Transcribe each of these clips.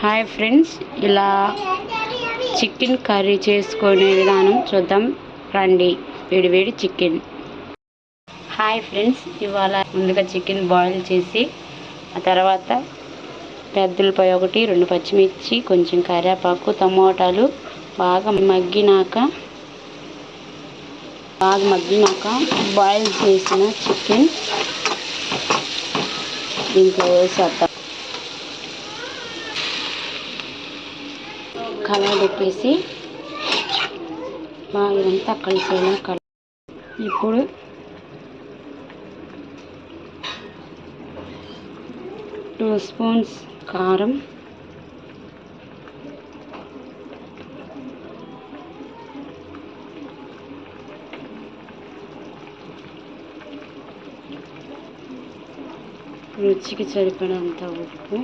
Hi friends ఇలా chicken curry చేసుకునే విధానం చూద్దాం. రండి వేడివేడి చికెన్. హాయ్ ఫ్రెండ్స్ ఇవాళ ముందుగా చికెన్ బాయిల్ చేసి ఆ తర్వాత పెద్దలపై ఒకటి రెండు పచ్చిమిర్చి కొంచెం కరివేపాకు టమోటాలు బాగా మగ్గినాక బాగా మగ్గినాక బాయిల్ చేసిన చికెన్ దీంట్లో వేసేద్దాం. కలర్ పెట్టేసి బాగా ఇదంతా కలిసేలా కల ఇప్పుడు టూ స్పూన్స్ కారం. రుచికి సరిపడంత ఉప్పు.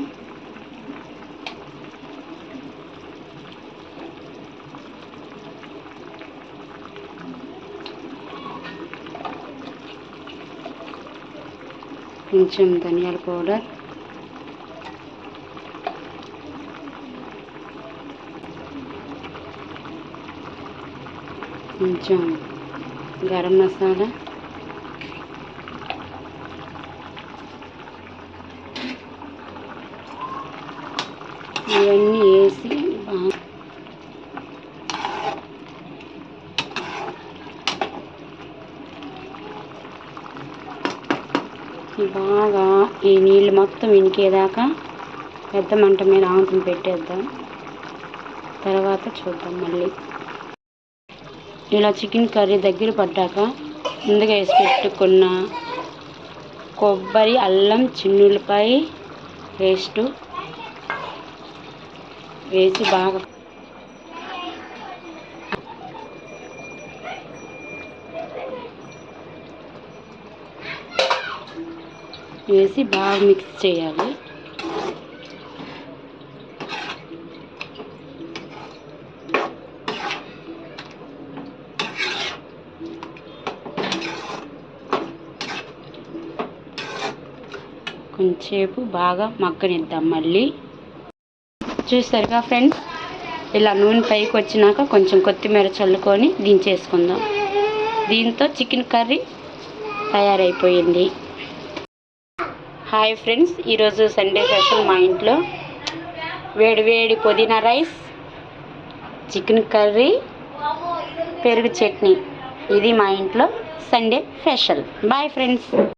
కొంచెం ధనియాల పౌడర్. కొంచెం గరం మసాలా. ఇవన్నీ వేసి బాగా బాగా ఈ నీళ్ళు మొత్తం ఇనికేదాకా పెద్ద మంట మీద ఆంకులు పెట్టేద్దాం. తర్వాత చూద్దాం మళ్ళీ. ఇలా చికెన్ కర్రీ దగ్గర పడ్డాక ముందుగా వేసి పెట్టుకున్న కొబ్బరి అల్లం చిన్నులపై పేస్టు వేసి బాగా వేసి బాగా మిక్స్ చేయాలి. కొంచెంసేపు బాగా మగ్గనిద్దాం మళ్ళీ. చూసారుగా ఫ్రెండ్స్? ఇలా నూనె పైకి వచ్చినాక కొంచెం కొత్తిమీర చల్లుకొని దించేసుకుందాం. దీంతో చికెన్ కర్రీ తయారైపోయింది. హాయ్ ఫ్రెండ్స్ ఈరోజు సండే స్పెషల్ మా ఇంట్లో వేడి వేడి పుదీనా రైస్ చికెన్ కర్రీ పెరుగు చట్నీ. ఇది మా ఇంట్లో సండే స్పెషల్ బాయ్ ఫ్రెండ్స్